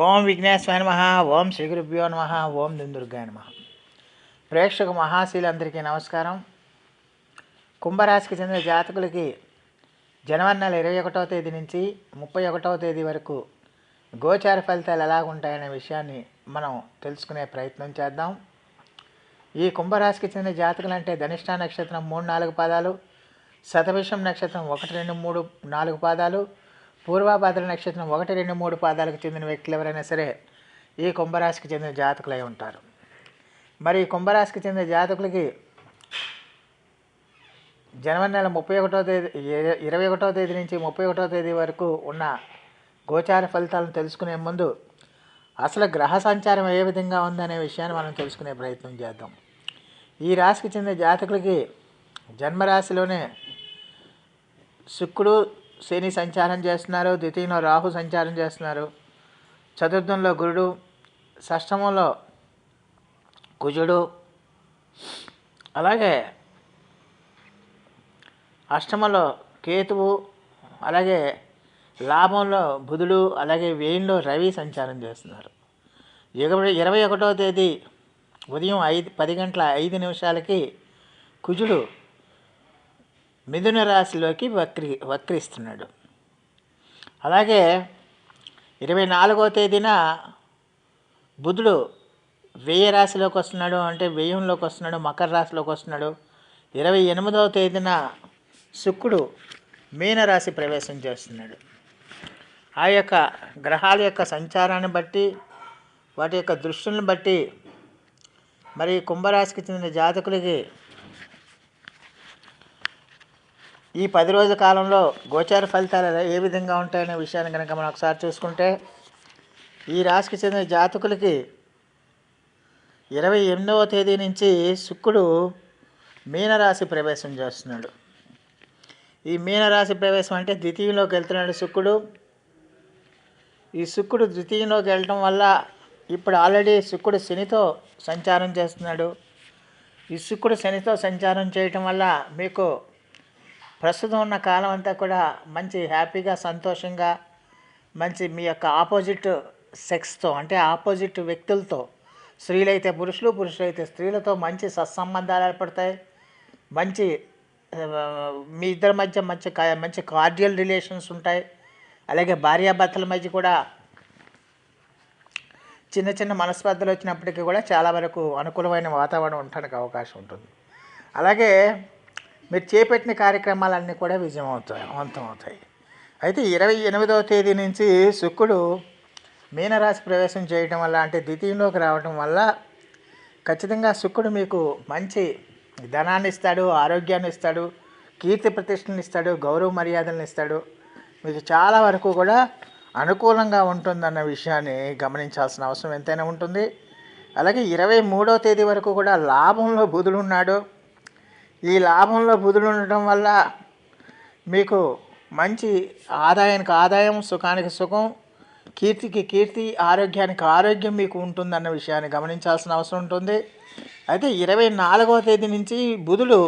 ఓం విఘ్నేశ్వర నమ ఓం శ్రీ గురుభ్యో నమ ఓం దుందుర్గాయ నమ. ప్రేక్షక మహాశీలందరికీ నమస్కారం. కుంభరాశికి చెందిన జాతకులకి జనవరి నెల ఇరవై ఒకటవ తేదీ నుంచి ముప్పై ఒకటవ తేదీ వరకు గోచార ఫలితాలు ఎలాగుంటాయనే విషయాన్ని మనం తెలుసుకునే ప్రయత్నం చేద్దాం. ఈ కుంభరాశికి చెందిన జాతకులు అంటే ధనిష్ట నక్షత్రం మూడు నాలుగు పాదాలు శతభిషం నక్షత్రం ఒకటి రెండు మూడు నాలుగు పాదాలు పూర్వాభాద్ర నక్షత్రం ఒకటి రెండు మూడు పాదాలకు చెందిన వ్యక్తులు ఎవరైనా సరే ఈ కుంభరాశికి చెందిన జాతకులై ఉంటారు. మరి ఈ కుంభరాశికి చెందిన జాతకులకి జనవరి నెల ముప్పై ఒకటో తేదీ ఇరవై ఒకటో తేదీ నుంచి ముప్పై ఒకటో తేదీ వరకు ఉన్న గోచార ఫలితాలను తెలుసుకునే ముందు అసలు గ్రహ సంచారం ఏ విధంగా ఉందనే విషయాన్ని మనం తెలుసుకునే ప్రయత్నం చేద్దాం. ఈ రాశికి చెందిన జాతకులకి జన్మరాశిలోనే శుక్రుడు శని సంచారం చేస్తున్నారు ద్వితీయంలో రాహు సంచారం చేస్తున్నారు. చతుర్థంలో గురుడు షష్టమంలో కుజుడు. అలాగే అష్టమంలో కేతువు అలాగే లాభంలో బుధుడు అలాగే వేయంలో రవి సంచారం చేస్తున్నారు. ఇరవై ఇరవై ఒకటో తేదీ ఉదయం ఐదు పది గంటల ఐదు నిమిషాలకి కుజుడు మిథున రాశిలోకి వక్రి వక్రిస్తున్నాడు. అలాగే ఇరవై నాలుగవ తేదీన బుధుడు వ్యయ రాశిలోకి వస్తున్నాడు అంటే వ్యయంలోకి వస్తున్నాడు మకర రాశిలోకి వస్తున్నాడు. ఇరవై ఎనిమిదవ తేదీన శుక్రుడు మీనరాశి ప్రవేశం చేస్తున్నాడు. ఆ యొక్క గ్రహాల యొక్క సంచారాన్ని బట్టి వాటి యొక్క దృష్టిని బట్టి మరి కుంభరాశికి చెందిన జాతకులకి ఈ పది రోజుల కాలంలో గోచార ఫలితాలు ఏ విధంగా ఉంటాయనే విషయాన్ని కనుక మనం ఒకసారి చూసుకుంటే ఈ రాశికి చెందిన జాతకులకి ఇరవై ఎనిమిదవ తేదీ నుంచి శుక్రుడు మీనరాశి ప్రవేశం చేస్తున్నాడు. ఈ మీనరాశి ప్రవేశం అంటే ద్వితీయంలోకి వెళ్తున్నాడు శుక్రుడు. ఈ శుక్రుడు ద్వితీయంలోకి వెళ్ళటం వల్ల ఇప్పుడు ఆల్రెడీ శుక్రుడు శనితో సంచారం చేస్తున్నాడు. ఈ శుక్రుడు శనితో సంచారం చేయటం వల్ల మీకు ప్రస్తుతం ఉన్న కాలం అంతా కూడా మంచి హ్యాపీగా సంతోషంగా మంచి మీ యొక్క ఆపోజిట్ సెక్స్తో అంటే ఆపోజిట్ వ్యక్తులతో స్త్రీలైతే పురుషులు పురుషులైతే స్త్రీలతో మంచి సత్సంబంధాలు ఏర్పడతాయి. మంచి మీ ఇద్దరి మధ్య మంచి కా- మంచి కార్డియల్ రిలేషన్స్ ఉంటాయి. అలాగే భార్యాభర్తల మధ్య కూడా చిన్న చిన్న మనస్పర్ధలు వచ్చినప్పటికీ కూడా చాలా వరకు అనుకూలమైన వాతావరణం ఉండడానికి అవకాశం ఉంటుంది. అలాగే మీరు చేపట్టిన కార్యక్రమాలన్నీ కూడా విజయం అవుతాయి అంతం అవుతాయి అయితే ఇరవై ఎనిమిదవ తేదీ నుంచి శుక్రుడు మీనరాశి ప్రవేశం చేయటం వల్ల అంటే ద్వితీయంలోకి రావటం వల్ల ఖచ్చితంగా శుక్రుడు మీకు మంచి ధనాన్ని ఇస్తాడు ఆరోగ్యాన్ని ఇస్తాడు కీర్తి ప్రతిష్టలను ఇస్తాడు గౌరవ మర్యాదలను ఇస్తాడు. మీకు చాలా వరకు కూడా అనుకూలంగా ఉంటుందన్న విషయాన్ని గమనించాల్సిన అవసరం ఎంతైనా ఉంటుంది. అలాగే ఇరవై మూడో తేదీ వరకు కూడా లాభంలో బుధుడు ఉన్నాడు. ఈ లాభంలో బుధుడు ఉండటం వల్ల మీకు మంచి ఆదాయానికి ఆదాయం సుఖానికి సుఖం కీర్తికి కీర్తి ఆరోగ్యానికి ఆరోగ్యం మీకు ఉంటుందన్న విషయాన్ని గమనించాల్సిన అవసరం ఉంటుంది. అయితే ఇరవై నాలుగవ తేదీ నుంచి బుధుడు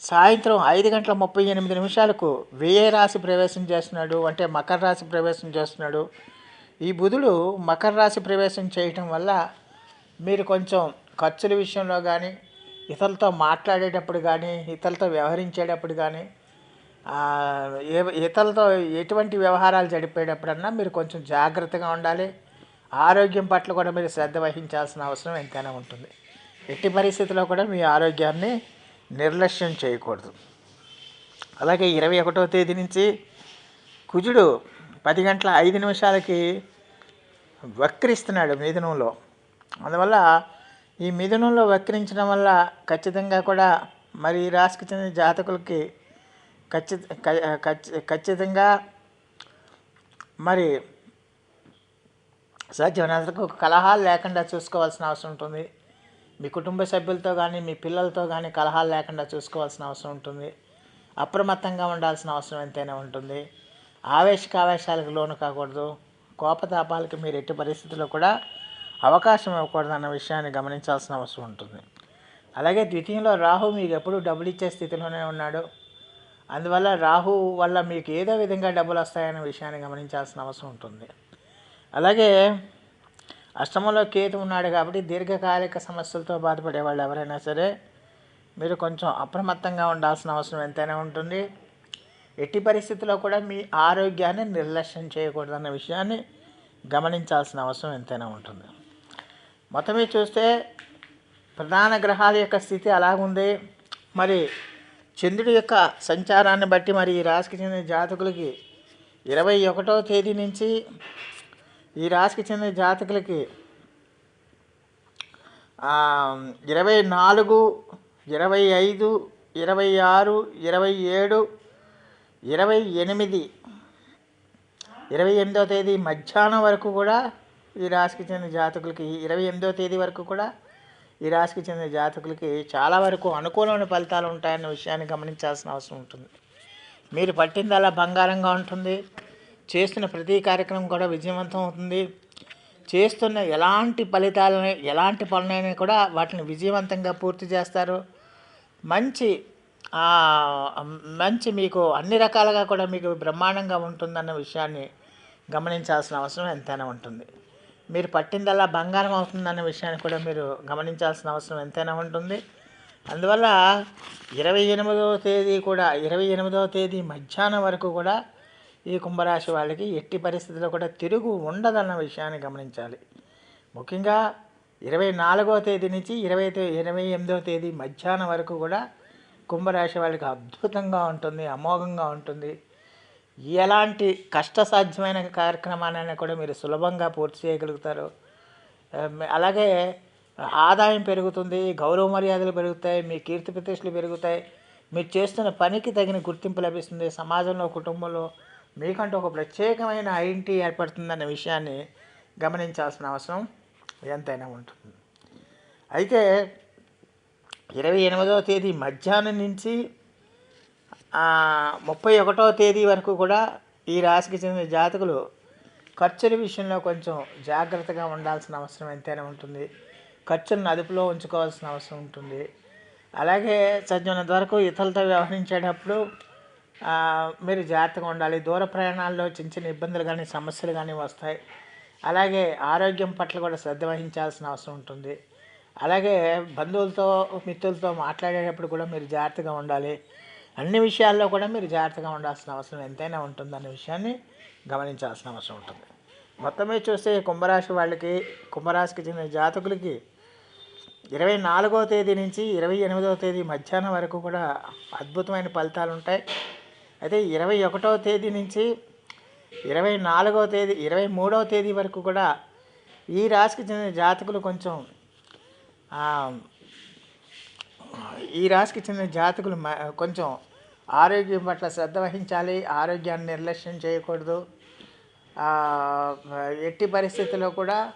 సాయంత్రం ఐదు గంటల ముప్పై ఎనిమిది నిమిషాలకు వ్యయ రాశి ప్రవేశం చేస్తున్నాడు. అంటే మకర రాశి ప్రవేశం చేస్తున్నాడు. ఈ బుధుడు మకర రాశి ప్రవేశం చేయటం వల్ల మీరు కొంచెం ఖర్చుల విషయంలో కానీ ఇతరులతో మాట్లాడేటప్పుడు కానీ ఇతరులతో వ్యవహరించేటప్పుడు కానీ ఏ ఇతరులతో ఎటువంటి వ్యవహారాలు జరిపేటప్పుడన్నా మీరు కొంచెం జాగ్రత్తగా ఉండాలి. ఆరోగ్యం పట్ల కూడా మీరు శ్రద్ధ వహించాల్సిన అవసరం ఎంతైనా ఉంటుంది. ఎట్టి పరిస్థితుల్లో కూడా మీ ఆరోగ్యాన్ని నిర్లక్ష్యం చేయకూడదు. అలాగే ఇరవై ఒకటో తేదీ నుంచి కుజుడు పది గంటల ఐదు నిమిషాలకి వక్రిస్తున్నాడు మిథునంలో అందువల్ల ఈ మిథునంలో వక్రించడం వల్ల ఖచ్చితంగా కూడా మరి ఈ రాశికి చెందిన జాతకులకి ఖచ్చిత ఖచ్చితంగా మరి సాధ్యమైనంతకు కలహాలు లేకుండా చూసుకోవాల్సిన అవసరం ఉంటుంది. మీ కుటుంబ సభ్యులతో కానీ మీ పిల్లలతో కానీ కలహాలు లేకుండా చూసుకోవాల్సిన అవసరం ఉంటుంది. అప్రమత్తంగా ఉండాల్సిన అవసరం ఎంతైనా ఉంటుంది. ఆవేశకావేశాలకు లోను కాకూడదు. కోపతాపాలకి మీరు ఎట్టి పరిస్థితుల్లో కూడా అవకాశం ఇవ్వకూడదు అన్న విషయాన్ని గమనించాల్సిన అవసరం ఉంటుంది. అలాగే ద్వితీయంలో రాహు మీకు ఎప్పుడు డబ్బులు ఇచ్చే స్థితిలోనే ఉన్నాడు. అందువల్ల రాహు వల్ల మీకు ఏదో విధంగా డబ్బులు వస్తాయనే విషయాన్ని గమనించాల్సిన అవసరం ఉంటుంది. అలాగే అష్టమంలో కేతు ఉన్నాడు కాబట్టి దీర్ఘకాలిక సమస్యలతో బాధపడే వాళ్ళు ఎవరైనా సరే మీరు కొంచెం అప్రమత్తంగా ఉండాల్సిన అవసరం ఎంతైనా ఉంటుంది. ఎట్టి పరిస్థితుల్లో కూడా మీ ఆరోగ్యాన్ని నిర్లక్ష్యం చేయకూడదన్న విషయాన్ని గమనించాల్సిన అవసరం ఎంతైనా ఉంటుంది. మొత్తం మీద చూస్తే ప్రధాన గ్రహాల యొక్క స్థితి అలాగుంది. మరి చంద్రుడి యొక్క సంచారాన్ని బట్టి మరి ఈ రాశికి చెందిన జాతకులకి ఇరవై ఒకటో తేదీ నుంచి ఈ రాశికి చెందిన జాతకులకి ఇరవై నాలుగు ఇరవై ఐదు ఇరవై ఆరు ఇరవై ఏడు ఇరవై ఎనిమిది ఇరవై ఎనిమిదవ తేదీ మధ్యాహ్నం వరకు కూడా ఈ రాశికి చెందిన జాతకులకి ఇరవై ఎనిమిదో తేదీ వరకు కూడా ఈ రాశికి చెందిన జాతకులకి చాలా వరకు అనుకూలమైన ఫలితాలు ఉంటాయన్న విషయాన్ని గమనించాల్సిన అవసరం ఉంటుంది. మీరు పట్టిందల్లా బంగారంగా ఉంటుంది. చేస్తున్న ప్రతి కార్యక్రమం కూడా విజయవంతం అవుతుంది. చేస్తున్న ఎలాంటి ఫలితాలని ఎలాంటి పనులైనా కూడా వాటిని విజయవంతంగా పూర్తి చేస్తారు. మంచి మంచి మీకు అన్ని రకాలుగా కూడా మీకు బ్రహ్మాండంగా ఉంటుందన్న విషయాన్ని గమనించాల్సిన అవసరం ఎంతైనా ఉంటుంది. మీరు పట్టిందల్లా బంగారం అవుతుందన్న విషయాన్ని కూడా మీరు గమనించాల్సిన అవసరం ఎంతైనా ఉంటుంది. అందువల్ల ఇరవై ఎనిమిదవ తేదీ కూడా ఇరవై ఎనిమిదవ తేదీ మధ్యాహ్నం వరకు కూడా ఈ కుంభరాశి వాళ్ళకి ఎట్టి పరిస్థితుల్లో కూడా తిరుగు ఉండదన్న విషయాన్ని గమనించాలి. ముఖ్యంగా ఇరవై నాలుగవ తేదీ నుంచి ఇరవై ఇరవై ఎనిమిదవ తేదీ మధ్యాహ్నం వరకు కూడా కుంభరాశి వాళ్ళకి అద్భుతంగా ఉంటుంది అమోఘంగా ఉంటుంది. ఎలాంటి కష్టసాధ్యమైన కార్యక్రమాన్ని కూడా మీరు సులభంగా పూర్తి చేయగలుగుతారు. అలాగే ఆదాయం పెరుగుతుంది గౌరవ మర్యాదలు పెరుగుతాయి మీ కీర్తి ప్రతిష్టలు పెరుగుతాయి మీరు చేస్తున్న పనికి తగిన గుర్తింపు లభిస్తుంది సమాజంలో కుటుంబంలో మీకంటూ ఒక ప్రత్యేకమైన ఐడెంటిటీ ఏర్పడుతుందన్న విషయాన్ని గమనించాల్సిన అవసరం ఎంతైనా ఉంటుంది. అయితే ఇరవై ఎనిమిదవ తేదీ మధ్యాహ్నం నుంచి ముప్పై ఒకటో తేదీ వరకు కూడా ఈ రాశికి చెందిన జాతకులు ఖర్చుల విషయంలో కొంచెం జాగ్రత్తగా ఉండాల్సిన అవసరం ఎంతైనా ఉంటుంది. ఖర్చులను అదుపులో ఉంచుకోవాల్సిన అవసరం ఉంటుంది. అలాగే చదివినంత వరకు ఇతరులతో వ్యవహరించేటప్పుడు మీరు జాగ్రత్తగా ఉండాలి. దూర ప్రయాణాల్లో చిన్న చిన్న ఇబ్బందులు కానీ సమస్యలు కానీ వస్తాయి. అలాగే ఆరోగ్యం పట్ల కూడా శ్రద్ధ వహించాల్సిన అవసరం ఉంటుంది. అలాగే బంధువులతో మిత్రులతో మాట్లాడేటప్పుడు కూడా మీరు జాగ్రత్తగా ఉండాలి. అన్ని విషయాల్లో కూడా మీరు జాగ్రత్తగా ఉండాల్సిన అవసరం ఎంతైనా ఉంటుందనే విషయాన్ని గమనించాల్సిన అవసరం ఉంటుంది. మొత్తం మీద చూస్తే కుంభరాశి వాళ్ళకి కుంభరాశికి చెందిన జాతకులకి ఇరవై నాలుగవ తేదీ నుంచి ఇరవై ఎనిమిదవ తేదీ మధ్యాహ్నం వరకు కూడా అద్భుతమైన ఫలితాలు ఉంటాయి. అయితే ఇరవై ఒకటవ తేదీ నుంచి ఇరవై నాలుగవ తేదీ ఇరవై మూడవ తేదీ వరకు కూడా ఈ రాశికి చెందిన జాతకులు కొంచెం ఈ రాశికి చెందిన జాతకులు మ- కొంచెం ఆరోగ్యం పట్ల శ్రద్ధ వహించాలి ఆరోగ్యాన్ని నిర్లక్ష్యం చేయకూడదు. ఎట్టి పరిస్థితుల్లో కూడా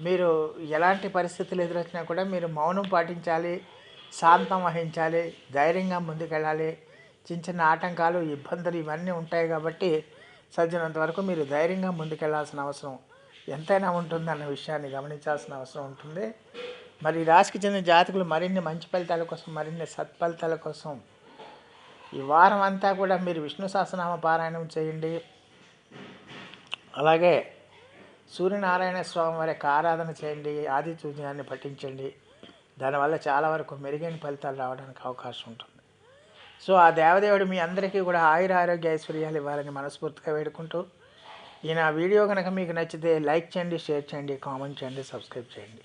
మీరు ఎలాంటి పరిస్థితులు ఎదురొచ్చినా కూడా మీరు మౌనం పాటించాలి శాంతం వహించాలి ధైర్యంగా ముందుకెళ్ళాలి. చిన్న చిన్న ఆటంకాలు ఇబ్బందులు ఇవన్నీ ఉంటాయి కాబట్టి సజ్జనంత వరకు మీరు ధైర్యంగా ముందుకెళ్ళాల్సిన అవసరం ఎంతైనా ఉంటుందన్న విషయాన్ని గమనించాల్సిన అవసరం ఉంటుంది. మరి ఈ రాశికి చెందిన జాతకులు మరిన్ని మంచి ఫలితాల కోసం మరిన్ని సత్ఫలితాల కోసం ఈ వారం అంతా కూడా మీరు విష్ణు సహస్రనామ పారాయణం చేయండి. అలాగే సూర్యనారాయణ స్వామి వారి యొక్క ఆరాధన చేయండి ఆది సూర్యాన్ని పఠించండి. దానివల్ల చాలా వరకు మెరుగైన ఫలితాలు రావడానికి అవకాశం ఉంటుంది. సో ఆ దేవదేవుడు మీ అందరికీ కూడా ఆయుర ఆరోగ్య ఐశ్వర్యాలు ఇవ్వాలని మనస్ఫూర్తిగా వేడుకుంటూ ఈ నా వీడియో కనుక మీకు నచ్చితే లైక్ చేయండి షేర్ చేయండి కామెంట్ చేయండి సబ్స్క్రైబ్ చేయండి.